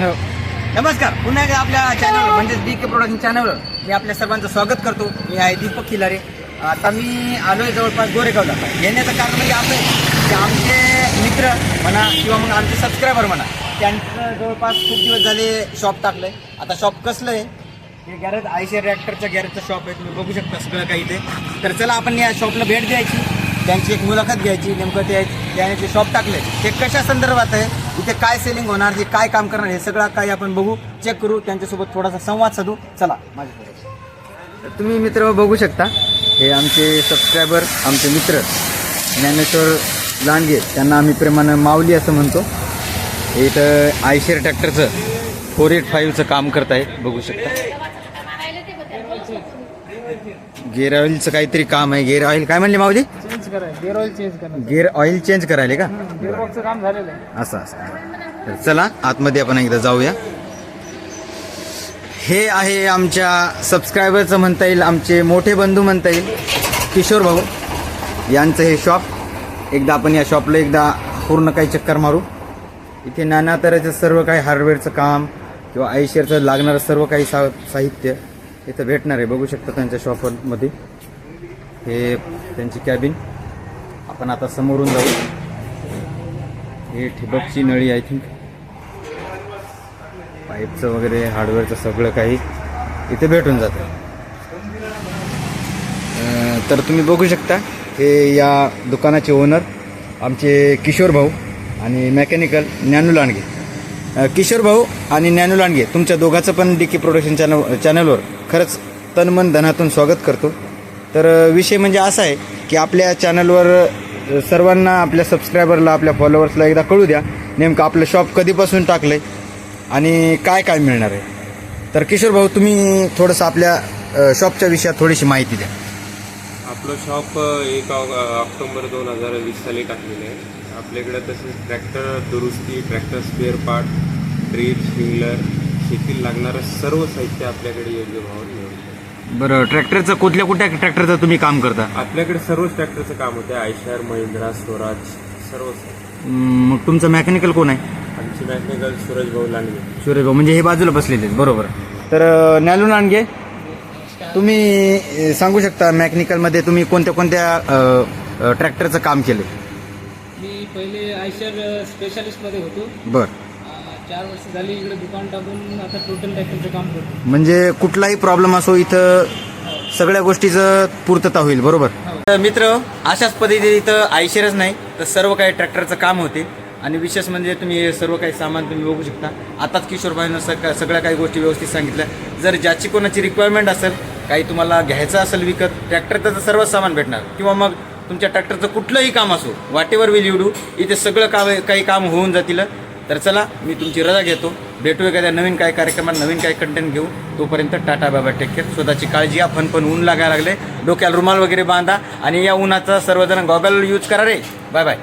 हो. नमस्कार. पुन्हा एकदा आपल्या चॅनल म्हणजेच डी के प्रोडक्शन चॅनलवर मी आपल्या सर्वांचं स्वागत करतो. मी आहे दीपक खिलारे. आता मी आलोय जवळपास गोरेगावला. येण्याचं कारण म्हणजे असं आहे की आमचे मित्र म्हणा किंवा मग आमचे सबस्क्रायबर म्हणा त्यांचं जवळपास खूप दिवस झाले शॉप टाकलंय. आता शॉप कसलं आहे? हे गॅरेज आयशर रॅक्टरचं गॅरेजचं शॉप आहे. तुम्ही बघू शकता सगळं काही ते तर चला आपण या शॉपला भेट द्यायची. त्यांची एक मुलाखत घ्यायची. नेमकं ते त्याने ते शॉप टाकले ते कशा संदर्भात आहे? इथे काय सेलिंग होणार हे काय काम करणार हे सगळं काही आपण बघू चेक करू त्यांच्यासोबत थोडासा संवाद साधू. चला माझ्या तर तुम्ही मित्र बघू शकता हे आमचे सबस्क्रायबर आमचे मित्र ज्ञानेश्वर लांडगे त्यांना आम्ही प्रेमानं माऊली असं म्हणतो. हे इथं आयशेर ट्रॅक्टरचं फोर एट फाईव्हचं काम करत आहे बघू शकता. गेअर ऑइलचं काहीतरी काम आहे गेअर ऑइल काय म्हणले माऊली? चेंज गेअर ऑइल चेंज करायचं. गेअर ऑइल चेंज करायला का? गेअरबॉक्सचं काम झालेलं आहे. असं असं. तर चला आतमध्ये आपण एकदा जाऊया. हे आहे आमच्या सबस्क्रायबरचं म्हणता येईल आमचे मोठे बंधू म्हणता येईल किशोर भाऊ. यांचं हे शॉप एकदा आपण या शॉपला एकदा पूर्ण काही चक्कर मारू. इथे नाना तऱ्हेचं सर्व काही हार्डवेअरचं काम किंवा आयशेअरचं लागणारं सर्व काही सा साहित्य इथं भेटणार आहे. बघू शकता त्यांच्या शॉपमध्ये हे त्यांची कॅबिन आपण आता समोरून जाऊ. हे ठिबकची नळी आय थिंक पाईपचं वगैरे हार्डवेअरचं सगळं काही इथे भेटून जातं. तर तुम्ही बघू शकता हे या दुकानाचे ओनर आमचे किशोर भाऊ आणि मेकॅनिकल ज्ञानू लांडगे. किशोर भाऊ आणि ज्ञानू लांडगे तुमच्या दोघांचं पण डी के प्रोडक्शन चॅनल चॅनलवर खरंच तन मन धनातून स्वागत करतो. तर विषय म्हणजे असा आहे की आपल्या चॅनलवर सर्वांना आपल्या सबस्क्रायबरला आपल्या फॉलोअर्सला एकदा कळू द्या. नेमकं आपलं शॉप कधीपासून टाकलं आहे आणि काय काय मिळणार आहे. तर किशोर भाऊ तुम्ही थोडंसं आपल्या शॉपच्या विषयात थोडीशी माहिती द्या. आपलं शॉप एक ऑक्टोंबर ऑक्टोबर दोन हजार वीस साली टाकलेलं आहे. आपल्याकडे तसेच ट्रॅक्टर दुरुस्ती tractor spare part drip sprinkler शेतीला लागणारं सर्व साहित्य आपल्याकडे योग्य भावात मिळतं बरं ट्रॅक्टरचं कुठल्या कुठल्या ट्रॅक्टरचं तुम्ही काम करता? आपल्याकडे सर्वच ट्रॅक्टरचं काम होते. आयशर महिंद्रा स्वराज सर्व हम्म, मग तुमचं मेकॅनिकल कोण आहे? आमची मॅकॅनिकल सूरज भाऊ लांडगे. सुरेश भाऊ म्हणजे हे बाजूला बसलेले आहेत, बरोबर. तर अं, न्यालू लांडगे तुम्ही अं, सांगू शकता मेकॅनिकलमध्ये तुम्ही कोणत्या कोणत्या ट्रॅक्टरचं काम केलं मी पहिले आयशर स्पेशालिस्टमध्ये होतो. बरं. चार वर्ष झाली इकडे दुकान टाकून आता टोटल ट्रॅक्टरचं काम करतो. म्हणजे कुठलाही प्रॉब्लेम असो इथं सगळ्या गोष्टीचं पूर्तता होईल बरोबर? तर मित्र अशाच पद्धतीने इथं आयशेरच नाही तर सर्व काही ट्रॅक्टरचं काम होते. आणि विशेष म्हणजे तुम्ही हे सर्व काही सामान तुम्ही बघू शकता. आताच किशोरबाईनं सग सगळ्या काही गोष्टी व्यवस्थित सांगितल्या. जर ज्याची कोणाची रिक्वायरमेंट असेल काही तुम्हाला घ्यायचं असेल विकत ट्रॅक्टरचं तर सर्वच सामान भेटणार. किंवा मग तुमच्या ट्रॅक्टरचं कुठलंही काम असो वाट एव्हर विल यू डू इथे सगळं काम काही काम होऊन जातील. तर चला मी तुमची रजा घेतो. भेटू एखाद्या नवीन काय कार्यक्रमात नवीन काय कंटेंट घेऊ तोपर्यंत टाटा बाबा टेक केअर स्वतःची काळजी घ्या फन पण ऊन लागायला लागले. डोक्याला रुमाल वगैरे बांधा आणि या उन्हाचा सर्वजण गॉगल यूज करा रे. Bye bye